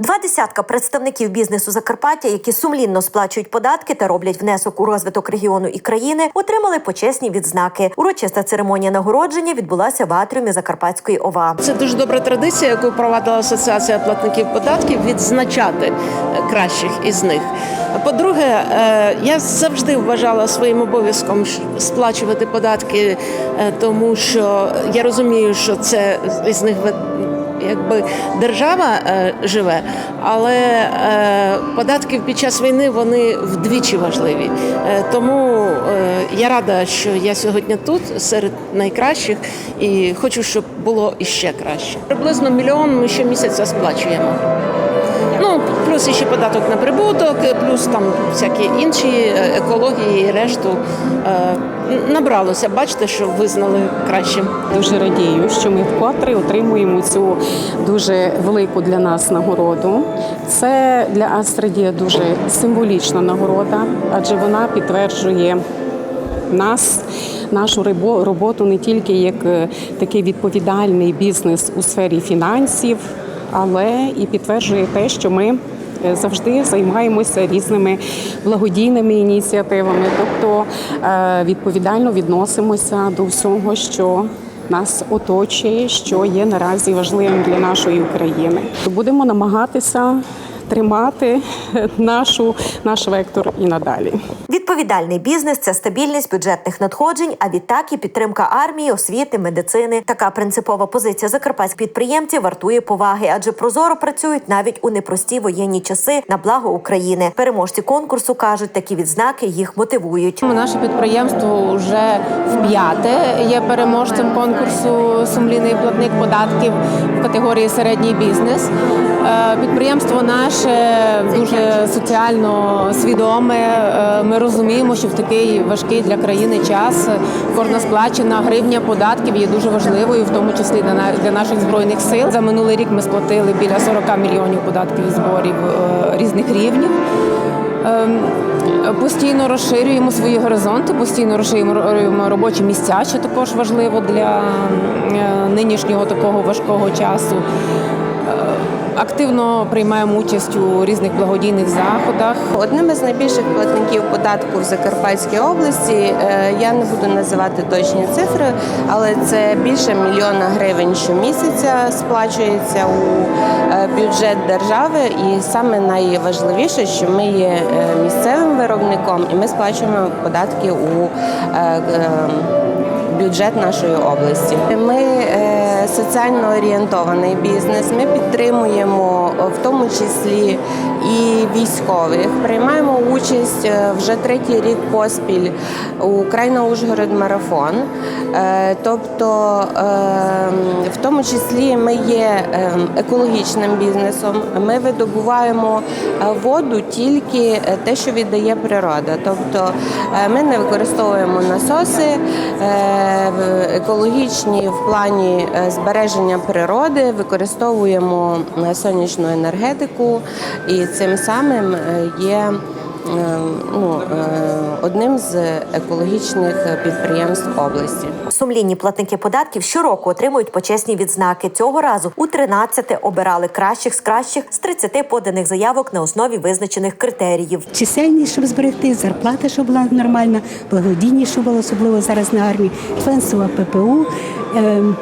Два десятка представників бізнесу Закарпаття, які сумлінно сплачують податки та роблять внесок у розвиток регіону і країни, отримали почесні відзнаки. Урочиста церемонія нагородження відбулася в атріумі Закарпатської ОВА. Це дуже добра традиція, яку провадила Асоціація платників податків відзначати е, кращих із них. По-друге, е, я завжди вважала своїм обов'язком сплачувати податки, е, тому що я розумію, що це із них якби держава е, живе, але е, податки під час війни вони вдвічі важливі. Е, тому е, я рада, що я сьогодні тут серед найкращих і хочу, щоб було іще краще. Приблизно мільйон ми щомісяця сплачуємо. Ну, плюс ще податок на прибуток, плюс там всякі інші е, екології і решту. Е, Набралося, бачите, що визнали кращим. Дуже радію, що ми вкотре отримуємо цю дуже велику для нас нагороду. Це для Астрадія дуже символічна нагорода, адже вона підтверджує нас, нашу роботу не тільки як е, такий відповідальний бізнес у сфері фінансів, але і підтверджує те, що ми. Е, Завжди займаємося різними благодійними ініціативами, тобто е, відповідально відносимося до всього, що нас оточує, що є наразі важливим для нашої України. Будемо намагатися тримати нашу наш вектор і надалі. Відповідальний бізнес це стабільність бюджетних надходжень, а відтак і підтримка армії, освіти, медицини. Така принципова позиція закарпатських підприємців вартує поваги, адже прозоро працюють навіть у непрості воєнні часи на благо України. Переможці конкурсу кажуть, такі відзнаки їх мотивують. Наше підприємство вже в п'яте є переможцем конкурсу Сумлінний платник податків в категорії середній бізнес. Е, Підприємство наше дуже соціально свідоме. Е, Ми розуміємо, що в такий важкий для країни час кожна сплачена гривня податків є дуже важливою, в тому числі для на- для наших збройних сил. За минулий рік ми сплатили біля 40 мільйонів податків і зборів е, різних рівнів. Ем, Постійно розширюємо свої горизонти, постійно розширюємо робочі місця, що також важливо для е, нинішнього такого важкого часу. Активно приймаємо участь у різних благодійних заходах. Одним із найбільших платників податку в Закарпатській області е, я не буду називати точні цифри, але це більше мільйона гривень щомісяця сплачується у е, бюджет держави. І саме найважливіше, що ми є е, місцевим виробником, і ми сплачуємо податки у бюджет нашої області. Ми соціально орієнтований бізнес. Ми підтримуємо в тому числі і військових. Приймаємо участь е, вже третій рік поспіль у Крайна Ужгород марафон. Е, Тобто, е, в тому числі ми є е, екологічним бізнесом. Ми видобуваємо воду тільки те, що віддає природа. Тобто ми не використовуємо насоси екологічні в плані збереження природи, використовуємо сонячну енергетику і цим самим е, є е, ну, е, одним з екологічних підприємств області. Сумлінні платники податків щороку отримують почесні відзнаки. Цього разу у 13 обирали кращих з кращих з 30 поданих заявок на основі визначених критеріїв. чисельність, щоб зберегти, зарплата, щоб була нормальна, благодійність, щоб було особливо зараз на армії, членство ППУ,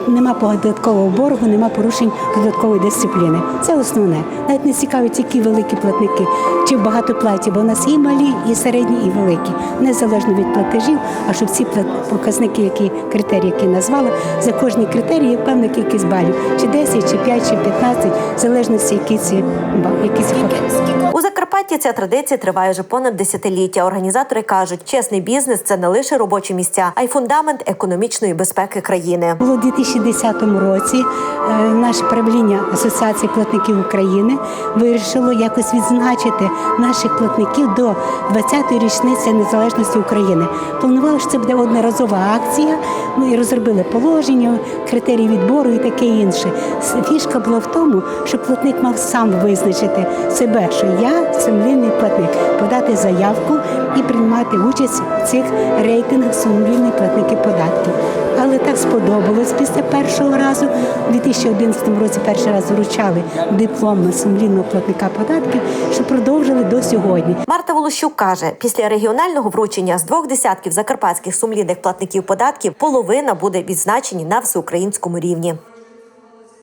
нема податкового боргу, нема порушень податкової дисципліни. Це основне. Навіть не цікавить, які великі платники чи багато платі, бо у нас і малі, і середні, і великі, незалежно від платежів. А щоб ці показники, які критерії, які назвала, за кожний критерій є певна кількість балів, чи 10, чи 5, чи 15, в залежності, які ці які ці Закарпатті ця традиція триває вже понад десятиліття. Організатори кажуть, чесний бізнес це не лише робочі місця, а й фундамент економічної безпеки країни. У 2010 році е, наше правління Асоціації платників України вирішило якось відзначити наших платників до 20-ї річниці незалежності України. Планували, що це буде одноразова акція. Ми розробили положення, критерії відбору і таке інше. Фішка була в тому, що платник мав сам визначити себе, що я сумлінний платник подати заявку і приймати участь в цих рейтингах сумлінних платників податків. Але так сподобалось після першого разу. У 2011 році перший раз вручали диплом сумлінного платника податків, що продовжили до сьогодні. Марта Волощук каже, після регіонального вручення з двох десятків закарпатських сумлінних платників податків половина буде відзначені на всеукраїнському рівні.